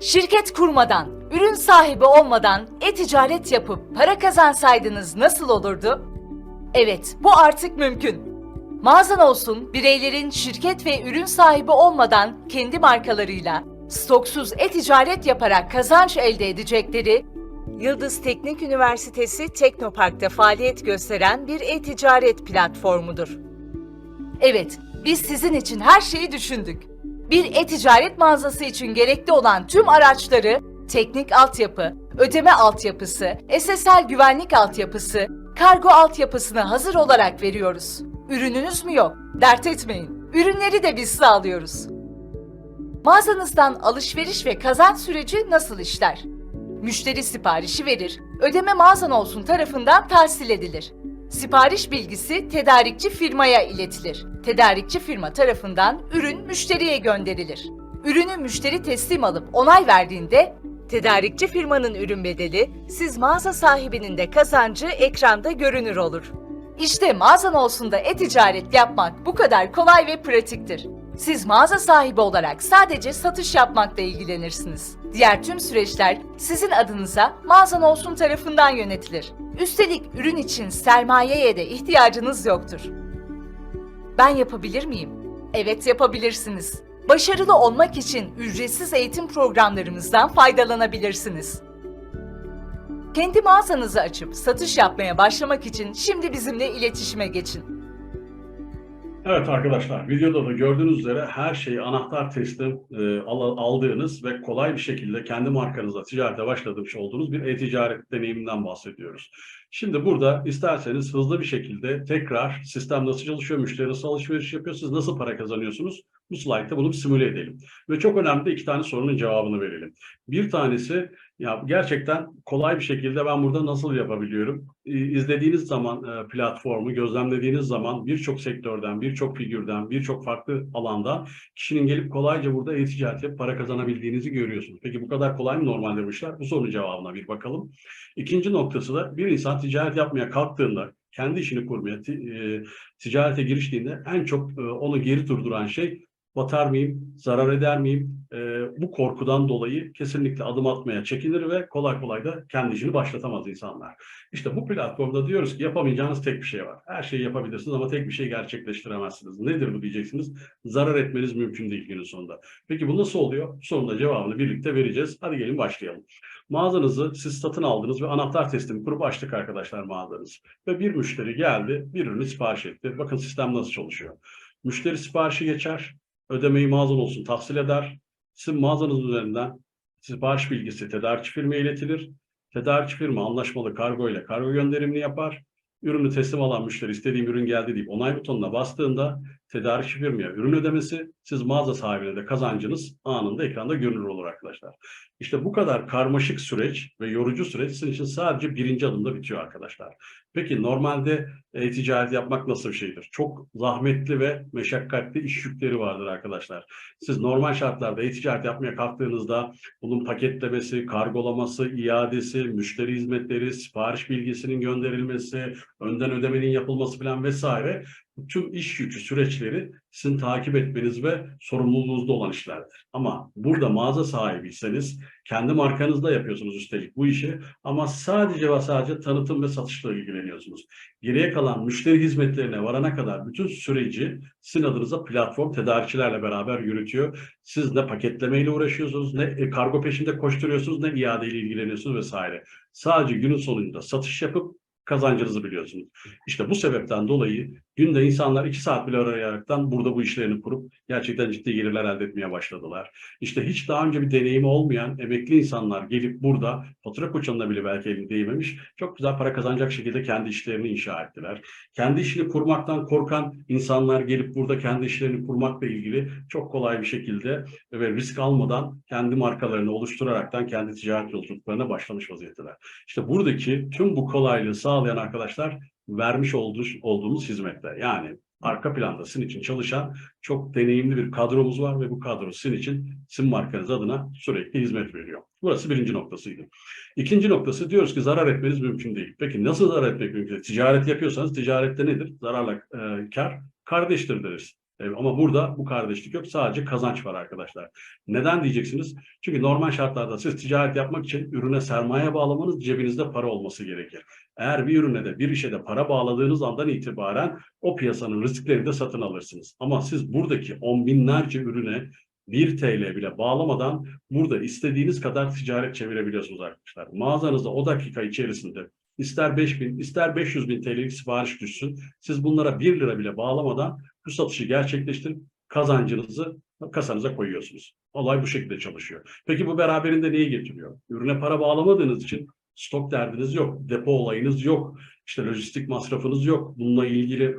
Şirket kurmadan, ürün sahibi olmadan e-ticaret yapıp para kazansaydınız nasıl olurdu? Evet, bu artık mümkün. Mağazan olsun, bireylerin şirket ve ürün sahibi olmadan kendi markalarıyla stoksuz e-ticaret yaparak kazanç elde edecekleri Yıldız Teknik Üniversitesi Teknopark'ta faaliyet gösteren bir e-ticaret platformudur. Evet, biz sizin için her şeyi düşündük. Bir e-ticaret mağazası için gerekli olan tüm araçları, teknik altyapı, ödeme altyapısı, SSL güvenlik altyapısı, kargo altyapısına hazır olarak veriyoruz. Ürününüz mü yok? Dert etmeyin. Ürünleri de biz sağlıyoruz. Mağazanızdan alışveriş ve kazanç süreci nasıl işler? Müşteri siparişi verir, ödeme mağazan olsun tarafından tahsil edilir. Sipariş bilgisi tedarikçi firmaya iletilir. Tedarikçi firma tarafından ürün müşteriye gönderilir. Ürünü müşteri teslim alıp onay verdiğinde tedarikçi firmanın ürün bedeli, siz mağaza sahibinin de kazancı ekranda görünür olur. İşte mağazan olsun da e-ticaret yapmak bu kadar kolay ve pratiktir. Siz mağaza sahibi olarak sadece satış yapmakla ilgilenirsiniz. Diğer tüm süreçler sizin adınıza mağazan olsun tarafından yönetilir. Üstelik ürün için sermayeye de ihtiyacınız yoktur. Ben yapabilir miyim? Evet yapabilirsiniz. Başarılı olmak için ücretsiz eğitim programlarımızdan faydalanabilirsiniz. Kendi mağazanızı açıp satış yapmaya başlamak için şimdi bizimle iletişime geçin. Evet arkadaşlar, videoda da gördüğünüz üzere her şeyi anahtar teslim e, al- aldığınız ve kolay bir şekilde kendi markanızla ticarete başlamış olduğunuz bir e-ticaret deneyiminden bahsediyoruz. Şimdi burada isterseniz hızlı bir şekilde tekrar sistem nasıl çalışıyor, müşteri nasıl alışveriş yapıyor, siz nasıl para kazanıyorsunuz? Bu slaytta bunu simüle edelim. Ve çok önemli iki tane sorunun cevabını verelim. Bir tanesi ya gerçekten kolay bir şekilde ben burada nasıl yapabiliyorum? İzlediğiniz zaman e, platformu, gözlemlediğiniz zaman birçok sektörden, birçok figürden, birçok farklı alandan kişinin gelip kolayca burada e-ticaret yapıp para kazanabildiğinizi görüyorsunuz. Peki bu kadar kolay mı normalde bu işler? Bu sorunun cevabına bir bakalım. İkinci noktası da bir insan ticaret yapmaya kalktığında, kendi işini kurmaya, e, ticarete giriştiğinde en çok e, onu geri durduran şey batar mıyım, zarar eder miyim? E, bu korkudan dolayı kesinlikle adım atmaya çekinir ve kolay kolay da kendi işini başlatamaz insanlar. İşte bu platformda diyoruz ki yapamayacağınız tek bir şey var. Her şeyi yapabilirsiniz ama tek bir şey gerçekleştiremezsiniz. Nedir bu diyeceksiniz? Zarar etmeniz mümkün değil günün sonunda. Peki bu nasıl oluyor? Sonunda cevabını birlikte vereceğiz. Hadi gelin başlayalım. Mağazanızı siz satın aldınız ve anahtar teslimi kurup açtık arkadaşlar mağazanızı. Ve bir müşteri geldi, bir ürünü sipariş etti. Bakın sistem nasıl çalışıyor. Müşteri siparişi geçer, ödemeyi mağazan olsun tahsil eder. Sizin mağazanız üzerinden sipariş bilgisi tedarikçi firmaya iletilir. Tedarikçi firma anlaşmalı kargo ile kargo gönderimini yapar. Ürünü teslim alan müşteri istediğim ürün geldi deyip onay butonuna bastığında tedarikçi firmaya ürün ödemesi, siz mağaza sahibine de kazancınız anında ekranda görünür olur arkadaşlar. İşte bu kadar karmaşık süreç ve yorucu süreç sizin için sadece birinci adımda bitiyor arkadaşlar. Peki normalde e-ticaret yapmak nasıl bir şeydir? Çok zahmetli ve meşakkatli iş yükleri vardır arkadaşlar. Siz normal şartlarda e-ticaret yapmaya kalktığınızda bunun paketlemesi, kargolaması, iadesi, müşteri hizmetleri, sipariş bilgisinin gönderilmesi, önden ödemenin yapılması falan vesaire tüm iş yükü süreçleri sizin takip etmeniz ve sorumluluğunuzda olan işlerdir. Ama burada mağaza sahibiyseniz kendi markanızla yapıyorsunuz üstelik bu işi ama sadece ve sadece tanıtım ve satışla ilgileniyorsunuz. Geriye kalan müşteri hizmetlerine varana kadar bütün süreci sizin adınıza platform tedarikçilerle beraber yürütüyor. Siz ne paketlemeyle uğraşıyorsunuz, ne e, kargo peşinde koşturuyorsunuz, ne iadeyle ilgileniyorsunuz vesaire. Sadece günün sonunda satış yapıp kazancınızı biliyorsunuz. İşte bu sebepten dolayı günde insanlar iki saat bile arayaraktan burada bu işlerini kurup gerçekten ciddi gelirler elde etmeye başladılar. İşte hiç daha önce bir deneyimi olmayan emekli insanlar gelip burada fatura koçanına bile belki elini değmemiş çok güzel para kazanacak şekilde kendi işlerini inşa ettiler. Kendi işini kurmaktan korkan insanlar gelip burada kendi işlerini kurmakla ilgili çok kolay bir şekilde ve risk almadan kendi markalarını oluşturaraktan kendi ticaret yolculuklarına başlamış vaziyetteler. İşte buradaki tüm bu kolaylığı sağlayan arkadaşlar vermiş olduğu, olduğumuz hizmetler. Yani arka planda sizin için çalışan çok deneyimli bir kadromuz var ve bu kadro sizin için sizin markanız adına sürekli hizmet veriyor. Burası birinci noktasıydı. İkinci noktası diyoruz ki zarar etmeniz mümkün değil. Peki nasıl zarar etmek mümkün? Ticaret yapıyorsanız ticarette nedir? Zararla e, kar kardeştir deriz. Ama burada bu kardeşlik yok. Sadece kazanç var arkadaşlar. Neden diyeceksiniz? Çünkü normal şartlarda siz ticaret yapmak için ürüne sermaye bağlamanız cebinizde para olması gerekir. Eğer bir ürüne de bir işe de para bağladığınız andan itibaren o piyasanın risklerini de satın alırsınız. Ama siz buradaki on binlerce ürüne 1 TL bile bağlamadan burada istediğiniz kadar ticaret çevirebiliyorsunuz arkadaşlar. Mağazanızda o dakika içerisinde ister 5 bin ister 500 bin TL'lik sipariş düşsün. Siz bunlara 1 lira bile bağlamadan bu satışı gerçekleştirip kazancınızı kasanıza koyuyorsunuz. Olay bu şekilde çalışıyor. Peki bu beraberinde neyi getiriyor? Ürüne para bağlamadığınız için stok derdiniz yok, depo olayınız yok, işte lojistik masrafınız yok. Bununla ilgili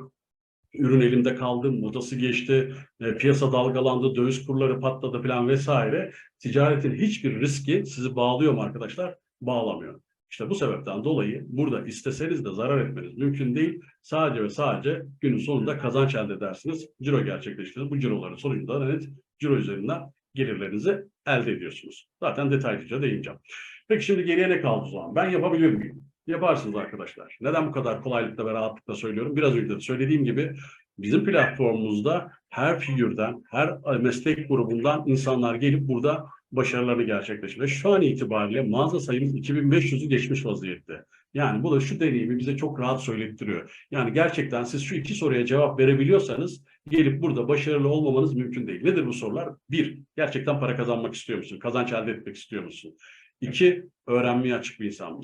ürün elimde kaldı, modası geçti, e, piyasa dalgalandı, döviz kurları patladı falan vesaire. Ticaretin hiçbir riski sizi bağlıyor mu arkadaşlar? Bağlamıyor. İşte bu sebepten dolayı burada isteseniz de zarar etmeniz mümkün değil. Sadece ve sadece günün sonunda kazanç elde edersiniz. Ciro gerçekleştirir. Bu ciroların sonucunda da net ciro üzerinden gelirlerinizi elde ediyorsunuz. Zaten detaylıca değineceğim. Peki şimdi geriye ne kaldı o zaman? Ben yapabilir miyim? Yaparsınız arkadaşlar. Neden bu kadar kolaylıkla ve rahatlıkla söylüyorum? Biraz önce de söylediğim gibi bizim platformumuzda her figürden, her meslek grubundan insanlar gelip burada başarılarını gerçekleştiriyor. Ve şu an itibariyle mağaza sayımız 2500'ü geçmiş vaziyette. Yani bu da şu deneyimi bize çok rahat söylettiriyor. Yani gerçekten siz şu iki soruya cevap verebiliyorsanız gelip burada başarılı olmamanız mümkün değil. Nedir bu sorular? Bir, gerçekten para kazanmak istiyor musun? Kazanç elde etmek istiyor musun? İki, öğrenmeye açık bir insan?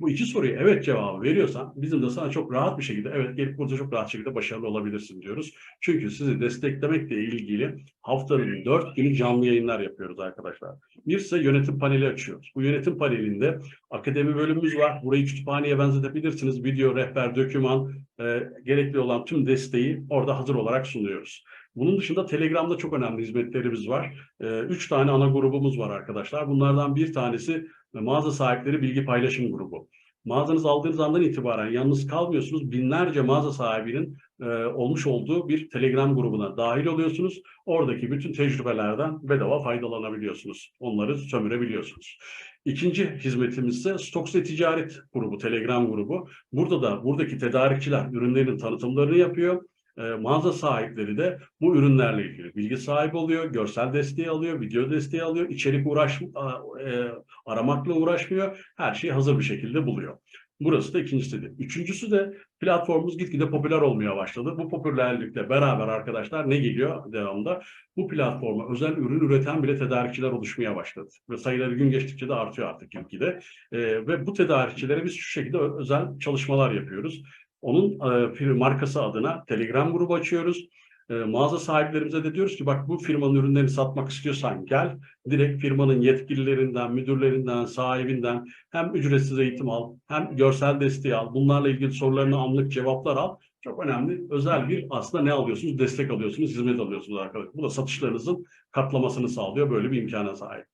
Bu iki soruyu evet cevabı veriyorsan bizim de sana çok rahat bir şekilde evet gelip burada çok rahat şekilde başarılı olabilirsin diyoruz. Çünkü sizi desteklemekle ilgili haftanın dört günü canlı yayınlar yapıyoruz arkadaşlar. Bir ise yönetim paneli açıyoruz. Bu yönetim panelinde akademi bölümümüz var. Burayı kütüphaneye benzetebilirsiniz. Video, rehber, döküman, e, gerekli olan tüm desteği orada hazır olarak sunuyoruz. Bunun dışında Telegram'da çok önemli hizmetlerimiz var. E, üç tane ana grubumuz var arkadaşlar. Bunlardan bir tanesi mağaza sahipleri bilgi paylaşım grubu. Mağazanızı aldığınız andan itibaren yalnız kalmıyorsunuz. Binlerce mağaza sahibinin e, olmuş olduğu bir Telegram grubuna dahil oluyorsunuz. Oradaki bütün tecrübelerden bedava faydalanabiliyorsunuz. Onları sömürebiliyorsunuz. İkinci hizmetimiz ise Stokes Ticaret grubu, Telegram grubu. Burada da buradaki tedarikçiler ürünlerin tanıtımlarını yapıyor. E, mağaza sahipleri de bu ürünlerle ilgili bilgi sahibi oluyor, görsel desteği alıyor, video desteği alıyor, içerik uğraş, e, aramakla uğraşmıyor, her şeyi hazır bir şekilde buluyor. Burası da ikincisi de. Üçüncüsü de platformumuz gitgide popüler olmaya başladı. Bu popülerlikle beraber arkadaşlar ne geliyor devamında? Bu platforma özel ürün üreten bile tedarikçiler oluşmaya başladı. Ve sayıları gün geçtikçe de artıyor artık gitgide. E, ve bu tedarikçilere biz şu şekilde özel çalışmalar yapıyoruz. Onun e, markası adına Telegram grubu açıyoruz. E, mağaza sahiplerimize de diyoruz ki bak bu firmanın ürünlerini satmak istiyorsan gel. Direkt firmanın yetkililerinden, müdürlerinden, sahibinden hem ücretsiz eğitim al, hem görsel desteği al. Bunlarla ilgili sorularını anlık cevaplar al. Çok önemli. Özel bir aslında ne alıyorsunuz? Destek alıyorsunuz, hizmet alıyorsunuz arkadaşlar. Bu da satışlarınızın katlamasını sağlıyor. Böyle bir imkana sahip.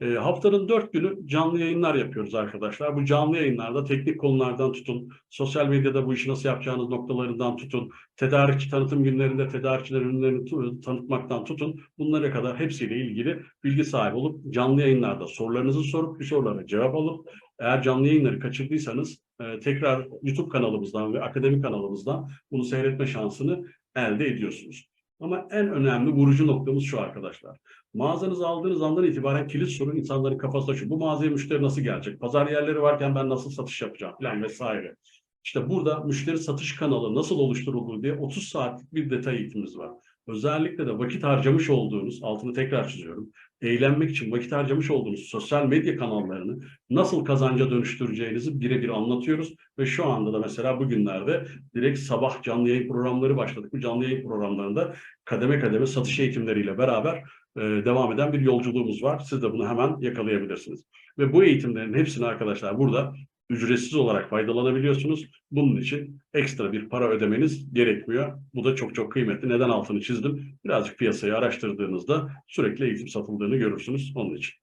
E, haftanın dört günü canlı yayınlar yapıyoruz arkadaşlar. Bu canlı yayınlarda teknik konulardan tutun, sosyal medyada bu işi nasıl yapacağınız noktalarından tutun, tedarikçi tanıtım günlerinde tedarikçiler ürünlerini tanıtmaktan tutun, bunlara kadar hepsiyle ilgili bilgi sahibi olup canlı yayınlarda sorularınızı sorup bu sorulara cevap alıp eğer canlı yayınları kaçırdıysanız e, tekrar YouTube kanalımızdan ve akademi kanalımızdan bunu seyretme şansını elde ediyorsunuz. Ama en önemli vurucu noktamız şu arkadaşlar. Mağazanızı aldığınız andan itibaren kilit sorun insanların kafasında şu. Bu mağazaya müşteri nasıl gelecek? Pazar yerleri varken ben nasıl satış yapacağım falan vesaire. İşte burada müşteri satış kanalı nasıl oluşturulur diye 30 saatlik bir detay eğitimimiz var. Özellikle de vakit harcamış olduğunuz, altını tekrar çiziyorum, eğlenmek için vakit harcamış olduğunuz sosyal medya kanallarını nasıl kazanca dönüştüreceğinizi birebir anlatıyoruz. Ve şu anda da mesela bugünlerde direkt sabah canlı yayın programları başladık. Bu canlı yayın programlarında kademe kademe satış eğitimleriyle beraber e, devam eden bir yolculuğumuz var. Siz de bunu hemen yakalayabilirsiniz. Ve bu eğitimlerin hepsini arkadaşlar burada ücretsiz olarak faydalanabiliyorsunuz. Bunun için ekstra bir para ödemeniz gerekmiyor. Bu da çok çok kıymetli. Neden altını çizdim? Birazcık piyasayı araştırdığınızda sürekli eğitim satıldığını görürsünüz onun için.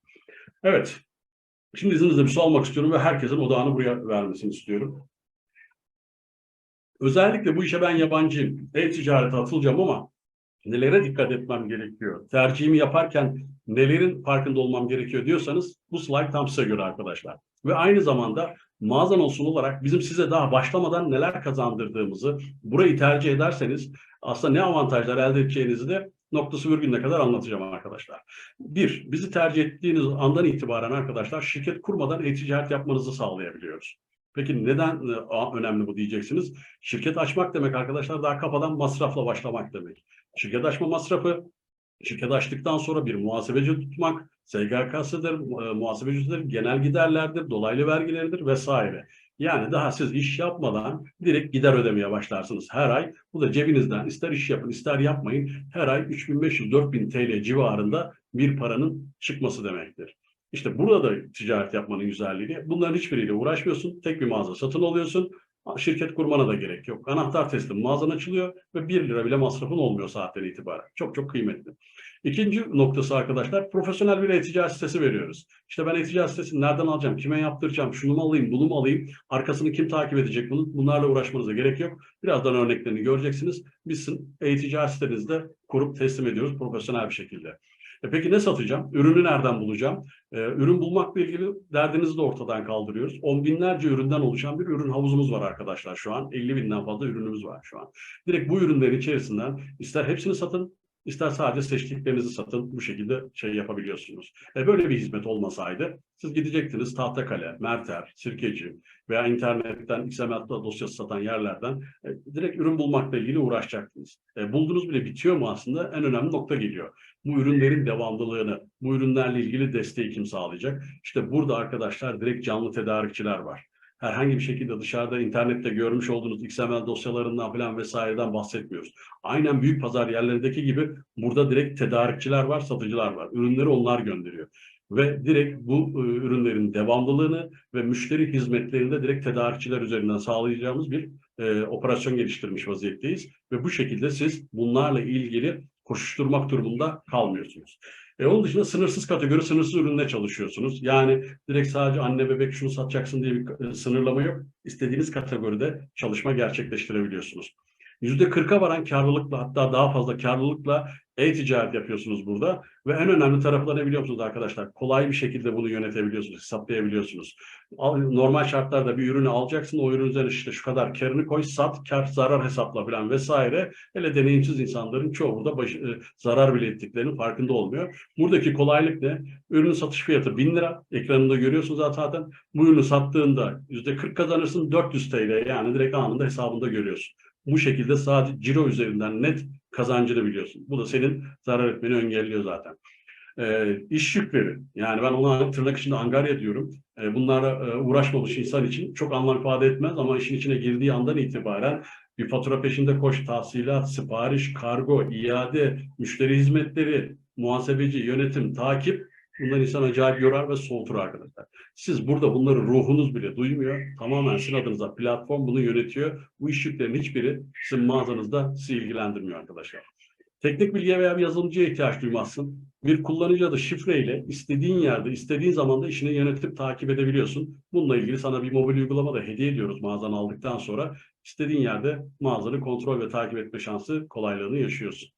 Evet. Şimdi izninizle bir su almak istiyorum ve herkesin odağını buraya vermesini istiyorum. Özellikle bu işe ben yabancıyım. E-ticarete atılacağım ama nelere dikkat etmem gerekiyor? Tercihimi yaparken nelerin farkında olmam gerekiyor diyorsanız bu slide tam size göre arkadaşlar. Ve aynı zamanda mağazan olsun olarak bizim size daha başlamadan neler kazandırdığımızı burayı tercih ederseniz aslında ne avantajlar elde edeceğinizi de noktası virgülüne kadar anlatacağım arkadaşlar. Bir, bizi tercih ettiğiniz andan itibaren arkadaşlar şirket kurmadan e-ticaret yapmanızı sağlayabiliyoruz. Peki neden e, önemli bu diyeceksiniz? Şirket açmak demek arkadaşlar daha kafadan masrafla başlamak demek. Şirket açma masrafı, şirket açtıktan sonra bir muhasebeci tutmak, SGK'sıdır, e, muhasebecidir, genel giderlerdir, dolaylı vergileridir vesaire. Yani daha siz iş yapmadan direkt gider ödemeye başlarsınız her ay. Bu da cebinizden ister iş yapın ister yapmayın her ay 3500-4000 TL civarında bir paranın çıkması demektir. İşte burada da ticaret yapmanın güzelliği. Bunların hiçbiriyle uğraşmıyorsun. Tek bir mağaza satın alıyorsun. Şirket kurmana da gerek yok. Anahtar teslim mağazan açılıyor ve 1 lira bile masrafın olmuyor saatten itibaren. Çok çok kıymetli. İkinci noktası arkadaşlar profesyonel bir e-ticaret sitesi veriyoruz. İşte ben e-ticaret sitesini nereden alacağım, kime yaptıracağım, şunu mu alayım, bunu mu alayım, arkasını kim takip edecek bunu, bunlarla uğraşmanıza gerek yok. Birazdan örneklerini göreceksiniz. Biz e-ticaret sitenizde kurup teslim ediyoruz profesyonel bir şekilde. E peki ne satacağım? Ürünü nereden bulacağım? Ee, ürün bulmakla ilgili derdinizi de ortadan kaldırıyoruz. On binlerce üründen oluşan bir ürün havuzumuz var arkadaşlar şu an. 50 binden fazla ürünümüz var şu an. Direkt bu ürünlerin içerisinden ister hepsini satın, ister sadece seçtiklerinizi satın bu şekilde şey yapabiliyorsunuz. E böyle bir hizmet olmasaydı siz gidecektiniz Tahtakale, Merter, Sirkeci veya internetten XML dosyası satan yerlerden e, direkt ürün bulmakla ilgili uğraşacaktınız. E, buldunuz bile bitiyor mu aslında en önemli nokta geliyor. Bu ürünlerin devamlılığını, bu ürünlerle ilgili desteği kim sağlayacak? İşte burada arkadaşlar direkt canlı tedarikçiler var herhangi bir şekilde dışarıda internette görmüş olduğunuz XML dosyalarından falan vesaireden bahsetmiyoruz. Aynen büyük pazar yerlerindeki gibi burada direkt tedarikçiler var, satıcılar var. Ürünleri onlar gönderiyor. Ve direkt bu e, ürünlerin devamlılığını ve müşteri hizmetlerini de direkt tedarikçiler üzerinden sağlayacağımız bir e, operasyon geliştirmiş vaziyetteyiz. Ve bu şekilde siz bunlarla ilgili koşuşturmak durumunda kalmıyorsunuz. E onun dışında sınırsız kategori, sınırsız ürünle çalışıyorsunuz. Yani direkt sadece anne bebek şunu satacaksın diye bir e, sınırlama yok. İstediğiniz kategoride çalışma gerçekleştirebiliyorsunuz. %40'a varan karlılıkla hatta daha fazla karlılıkla e-ticaret yapıyorsunuz burada. Ve en önemli tarafı ne biliyor musunuz arkadaşlar? Kolay bir şekilde bunu yönetebiliyorsunuz, hesaplayabiliyorsunuz. Al- Normal şartlarda bir ürünü alacaksın, o ürün üzerine işte şu kadar karını koy, sat, kar zarar hesapla falan vesaire. Hele deneyimsiz insanların çoğu burada başı- e, zarar bile ettiklerinin farkında olmuyor. Buradaki kolaylık ne? Ürünün satış fiyatı 1000 lira. Ekranında görüyorsunuz zaten. Bu ürünü sattığında %40 kazanırsın 400 TL yani direkt anında hesabında görüyorsun. Bu şekilde sadece ciro üzerinden net kazancını biliyorsun. Bu da senin zarar etmeni engelliyor zaten. Ee, iş yükleri yani ben ona tırnak içinde angarya diyorum. Ee, bunlara e, uğraşmamış insan için çok anlam ifade etmez ama işin içine girdiği andan itibaren bir fatura peşinde koş, tahsilat, sipariş, kargo, iade, müşteri hizmetleri, muhasebeci, yönetim, takip bunlar insan acayip yorar ve soğutur arkadaşlar. Siz burada bunları ruhunuz bile duymuyor. Tamamen sizin adınıza platform bunu yönetiyor. Bu iş yüklerinin hiçbiri sizin mağazanızda sizi ilgilendirmiyor arkadaşlar. Teknik bilgiye veya bir yazılımcıya ihtiyaç duymazsın. Bir kullanıcı adı şifreyle istediğin yerde, istediğin zamanda işini yönetip takip edebiliyorsun. Bununla ilgili sana bir mobil uygulama da hediye ediyoruz mağazanı aldıktan sonra. istediğin yerde mağazanı kontrol ve takip etme şansı kolaylığını yaşıyorsun.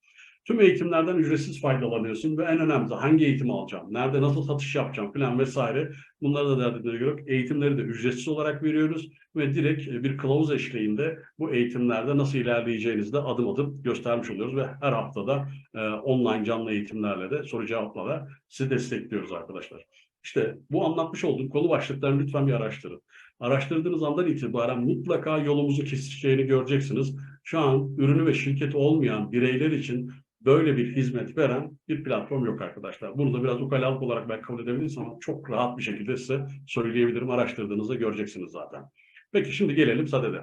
Tüm eğitimlerden ücretsiz faydalanıyorsun ve en önemlisi hangi eğitimi alacağım, nerede nasıl satış yapacağım falan vesaire. Bunları da gerek yok. Eğitimleri de ücretsiz olarak veriyoruz ve direkt e, bir kılavuz eşliğinde bu eğitimlerde nasıl ilerleyeceğinizi de adım adım göstermiş oluyoruz ve her haftada e, online canlı eğitimlerle de soru cevaplarla sizi destekliyoruz arkadaşlar. İşte bu anlatmış olduğum konu başlıklarını lütfen bir araştırın. Araştırdığınız andan itibaren mutlaka yolumuzu kesişeceğini göreceksiniz. Şu an ürünü ve şirketi olmayan bireyler için böyle bir hizmet veren bir platform yok arkadaşlar. Bunu da biraz ukalalık olarak ben kabul edebilirsem ama çok rahat bir şekilde size söyleyebilirim. Araştırdığınızda göreceksiniz zaten. Peki şimdi gelelim sadede.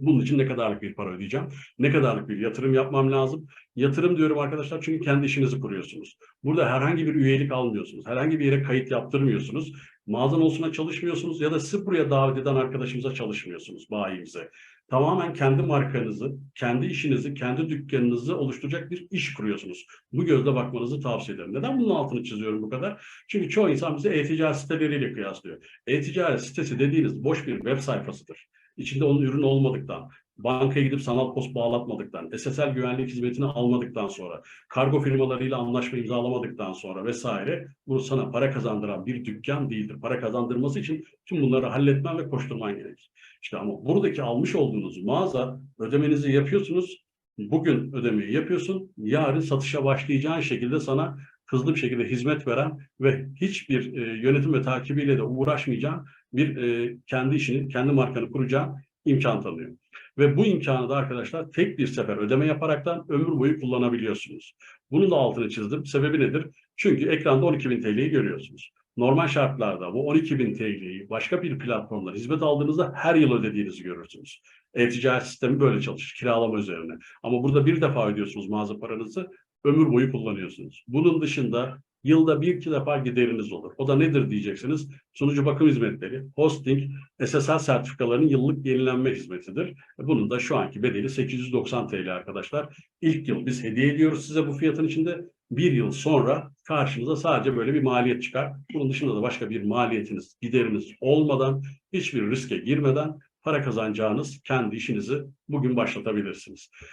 Bunun için ne kadarlık bir para ödeyeceğim? Ne kadarlık bir yatırım yapmam lazım? Yatırım diyorum arkadaşlar çünkü kendi işinizi kuruyorsunuz. Burada herhangi bir üyelik almıyorsunuz. Herhangi bir yere kayıt yaptırmıyorsunuz. Mağazan olsuna çalışmıyorsunuz ya da sizi buraya davet eden arkadaşımıza çalışmıyorsunuz, bayimize. Tamamen kendi markanızı, kendi işinizi, kendi dükkanınızı oluşturacak bir iş kuruyorsunuz. Bu gözle bakmanızı tavsiye ederim. Neden bunun altını çiziyorum bu kadar? Çünkü çoğu insan bize e-ticaret siteleriyle kıyaslıyor. E-ticaret sitesi dediğiniz boş bir web sayfasıdır. İçinde onun ürün olmadıktan, bankaya gidip sanal post bağlatmadıktan, SSL güvenlik hizmetini almadıktan sonra, kargo firmalarıyla anlaşma imzalamadıktan sonra vesaire bu sana para kazandıran bir dükkan değildir. Para kazandırması için tüm bunları halletmen ve koşturman gerekir. İşte ama buradaki almış olduğunuz mağaza ödemenizi yapıyorsunuz. Bugün ödemeyi yapıyorsun. Yarın satışa başlayacağın şekilde sana hızlı bir şekilde hizmet veren ve hiçbir e, yönetim ve takibiyle de uğraşmayacağın bir e, kendi işini, kendi markanı kuracağın imkan tanıyor. Ve bu imkanı da arkadaşlar tek bir sefer ödeme yaparaktan ömür boyu kullanabiliyorsunuz. Bunun da altını çizdim. Sebebi nedir? Çünkü ekranda 12.000 TL'yi görüyorsunuz. Normal şartlarda bu 12.000 TL'yi başka bir platformda hizmet aldığınızda her yıl ödediğinizi görürsünüz. E-ticaret sistemi böyle çalışır, kiralama üzerine. Ama burada bir defa ödüyorsunuz mağaza paranızı, ömür boyu kullanıyorsunuz. Bunun dışında yılda bir iki defa gideriniz olur. O da nedir diyeceksiniz? Sunucu bakım hizmetleri, hosting, SSL sertifikalarının yıllık yenilenme hizmetidir. Bunun da şu anki bedeli 890 TL arkadaşlar. İlk yıl biz hediye ediyoruz size bu fiyatın içinde. Bir yıl sonra karşınıza sadece böyle bir maliyet çıkar. Bunun dışında da başka bir maliyetiniz, gideriniz olmadan, hiçbir riske girmeden para kazanacağınız kendi işinizi bugün başlatabilirsiniz.